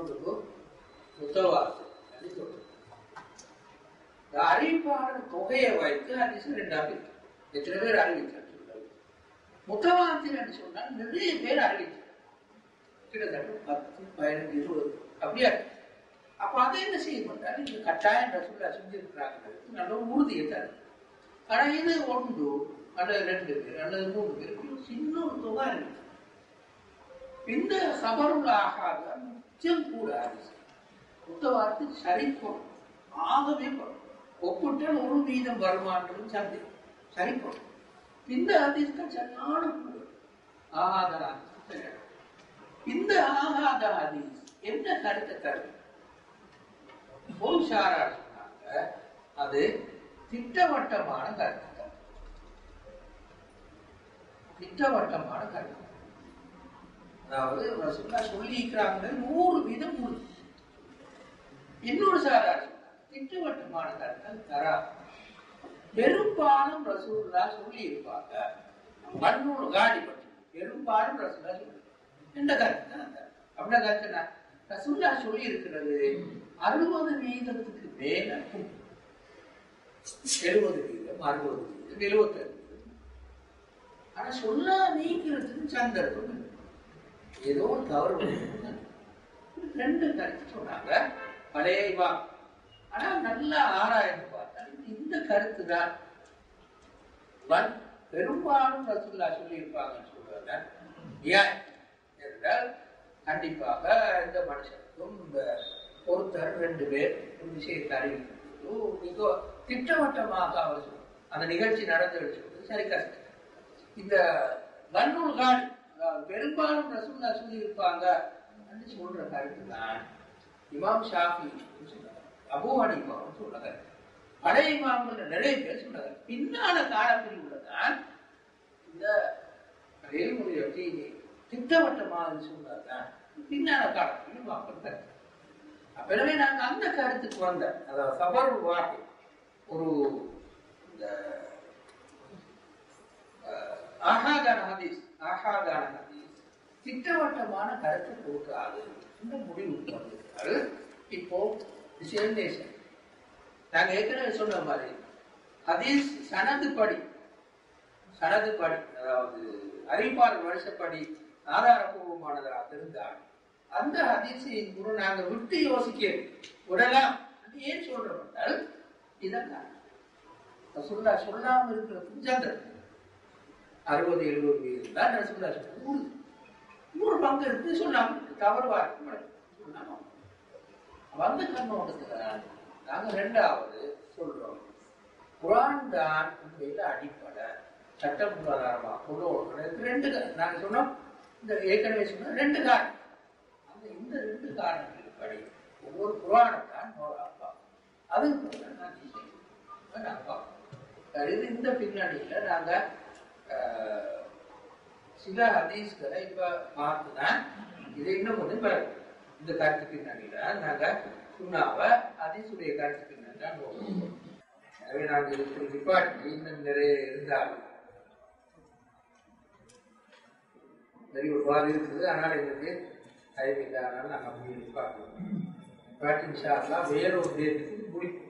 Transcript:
இன்னொன்று முத்தவாசு அப்படின்னு சொல்றது அறிவிப்பாளர் தொகையை வைத்து ஹதீஸ் ரெண்டா பிரிக்கும் எத்தனை பேர் அறிவிச்சார் சொல்றது முத்தவாசின்னு சொன்னால் நிறைய பேர் அறிவிச்சார் கிட்டத்தட்ட பத்து பதினஞ்சு இருபது. அப்படியா? இருக்கு. அப்ப அதை என்ன செய்ய மாட்டாரு இந்த கட்டாயம் ரசூல்லா செஞ்சிருக்கிறாங்க நல்ல உறுதியை தரும். ஆனா இது ஒன்று அல்லது ரெண்டு பேர் அல்லது மூணு பேர் சின்ன ஒரு தொகை இருக்கு இந்த சபருள் ஆகாத நிச்சயம் கூட அரிசி புத்தவார்த்தை சரி போடும் ஆகவே போடும். ஒரு வீதம் வருமானம் சந்தி சரி போடும் இந்த அதிர்ஷ்ட சரியான கூட. ஆகாத இந்த ஆகாத ஹதீஸ் என்ன கருத்தை தரும் போல்சாரா சொன்னாங்க அது திட்டவட்டமான கருத்து. திட்டவட்டமான கருத்து. அதாவது ரசூல்லா சொல்லியிருக்கிறாங்க நூறு வீதம் உறுதி இன்னொரு சாரார் திட்டவட்டமான கருத்து தரா. பெரும்பாலும் ரசூல்லா சொல்லி இருப்பாங்க மண்ணூறு காடி பற்றி பெரும்பாலும் ரசூல்லா சொல்லி எந்த கருத்து தான் அந்த அப்படின்னா கருத்து ரசூல்லா சொல்லி இருக்கிறது அறுபது வீதத்துக்கு மேல எழுபது வீதம் அறுபது வீதம் எழுபத்தஞ்சு ஆனா சொல்ல நீக்கிறதுக்கு சந்தர்ப்பம் இல்லை. ஏதோ தவறு ரெண்டு கருத்து சொன்னாங்க. பழைய இவா. ஆனா நல்லா ஆராய்ந்து பார்த்தால் இந்த கருத்து தான். வன் பெரும்பாலும் ரசுல்லா சொல்லியிருப்பாங்கன்னு சொல்றாங்க. ஏன்? என்றால் கண்டிப்பாக இந்த மனுஷனுக்கும் இந்த ஒருத்தர் ரெண்டு பேர் ஒரு விஷயத்தை அறிவிக்கிறது மிக திட்டவட்டமாக அவர் அந்த நிகழ்ச்சி நடந்து சொல்றது சரி கஷ்டம் இந்த வன்னூல்கள் பெரும்பாலும் ரசூல்லா சொல்லியிருப்பாங்க. அப்படின்னு சொல்ற கருத்து தான் இமாம் ஷாஃபி சொன்னாங்க அபூ ஹனீஃபாவும் சொன்ன பழைய இமாம்கள் நிறைய பேர் சொன்னாங்க பின்னால காலத்தில் உள்ளதான் இந்த வேல்முறை வச்சு திட்டவட்டமாக சொன்னாதான் பின்னால காலத்தில் இமாம்கள் கருத்து அப்ப நாங்கள் அந்த கருத்துக்கு வந்தேன் அதாவது சபர் வார்த்தை ஒரு இந்த அஹ், ஆகாதான ஹதீஸ் ஆகாதான ஹதீஸ் திட்டவட்டமான கருத்து கொடுக்காது இந்த முடிவுக்கு வந்திருக்காரு இப்போ விசேஷம் நாங்க ஏற்கனவே சொன்ன மாதிரி ஹதீஸ் சனது படி சனது படி அதாவது அறிவார் வருஷப்படி ஆதாரபூர்வமானதாக இருந்தால் அந்த ஹதீஸின் குரு நாங்க விட்டு யோசிக்க விடலாம் அது ஏன் சொல்றப்பட்டால் என்றால் இதெல்லாம் ரசூல்லா சொல்லாம இருக்கிறது அறுபது எழுபது வீதம் தான் ரசூல்லா சொல்றது உறுதி இன்னொரு பங்கு இருக்கு. சொன்னாங்க இருக்கு. தவறுவா இருக்கு வந்த கண்ணோட்டத்துல நாங்க ரெண்டாவது சொல்றோம். குரான் தான் உண்மையில அடிப்படை. சட்ட பொருளாதாரமா கொண்டு வரணும் ரெண்டு நாங்க சொன்னோம். இந்த ஏற்கனவே சொன்ன ரெண்டு காரணம். அந்த இந்த ரெண்டு காரணங்கள் படி ஒவ்வொரு குரானை தான் அப்பா. அதுக்கு நான் செய்வேன். இது இந்த பின்னணியில நாங்க சில ஹதீஸ்களை இப்ப பார்த்துதான் இதை இன்னும் கொஞ்சம் இந்த கருத்துக்கு பின்னணியில நாங்க சுண்ணாவ ஹதீஸுடைய கருத்துக்கு தான் எனவே நாங்கள் இதுக்கு நிப்பாட்டி இன்னும் நிறைய இருந்தாலும் நிறைய ஒரு பாதி இருக்குது. ஆனால் எங்களுக்கு டைம் இல்லை அதனால நாங்கள் அப்படி நிப்பாட்டுவோம் நிப்பாட்டின் ஷார்லாம் வேற ஒரு டேட்டுக்கு முடிப்போம்.